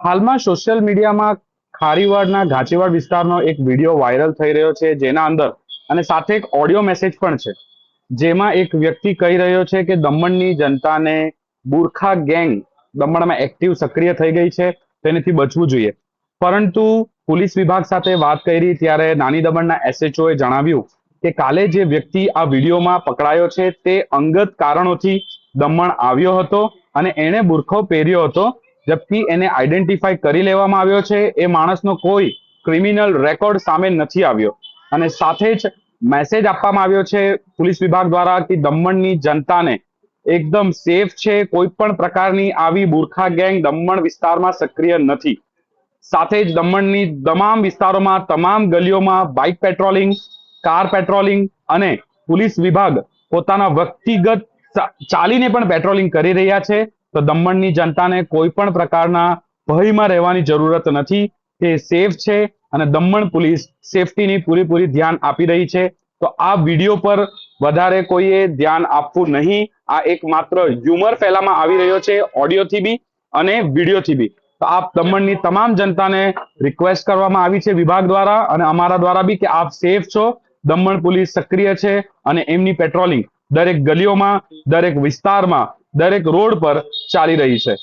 હાલમાં સોશિયલ મીડિયામાં ખારીવાડના ઘાંચીવાડ વિસ્તારનો એક વીડિયો વાયરલ થઈ રહ્યો છે, જેના અંદર અને સાથે એક ઓડિયો મેસેજ પણ છે. જેમાં એક વ્યક્તિ કહી રહ્યો છે કે દમણની જનતાને બુરખા ગેંગ દમણમાં એક્ટિવ સક્રિય થઈ ગઈ છે, તેનાથી બચવું જોઈએ. પરંતુ પોલીસ વિભાગ સાથે વાત કરી ત્યારે નાની દમણના એસએચઓએ જણાવ્યું કે કાલે જે વ્યક્તિ આ વિડીયોમાં પકડાયો છે, તે અંગત કારણોથી દમણ આવ્યો હતો અને એણે બુરખો પહેર્યો હતો જબથી એને આઈડેન્ટિફાઈ કરી લેવામાં આવ્યો છે, એ માણસનો કોઈ ક્રિમિનલ રેકોર્ડ સામે નથી આવ્યો. અને સાથે જ મેસેજ આપવામાં આવ્યો છે પોલીસ વિભાગ દ્વારા કે દમણની જનતાને એકદમ સેફ છે, કોઈ પણ પ્રકારની આવી બુરખા ગેંગ દમણ વિસ્તારમાં સક્રિય નથી. સાથે જ દમણની તમામ વિસ્તારોમાં તમામ ગલીઓમાં બાઇક પેટ્રોલિંગ કાર પેટ્રોલિંગ અને પોલીસ વિભાગ પોતાના વ્યક્તિગત ચાલીને પણ પેટ્રોલિંગ કરી રહ્યા છે. તો દમણની જનતાને કોઈ પણ પ્રકારના ભયમાં રહેવાની જરૂરત નથી. તે સેફ છે અને દમણ પોલીસ સેફટીની પૂરેપૂરી ધ્યાન આપી રહી છે. તો આ વીડિયો પર વધારે કોઈએ ધ્યાન આપવું નહીં. આ એક માત્ર હ્યુમર ફેલામાં આવી રહ્યો છે ઓડિયોથી બી અને વિડીયોથી બી. તો આપ દમણની તમામ જનતાને રિક્વેસ્ટ કરવામાં આવી છે વિભાગ દ્વારા અને અમારા દ્વારા બી કે આપ સેફ છો. દમણ પોલીસ સક્રિય છે અને એમની પેટ્રોલિંગ દરેક ગલીઓમાં, દરેક વિસ્તારમાં દરેક રોડ પર ચાલી રહી છે.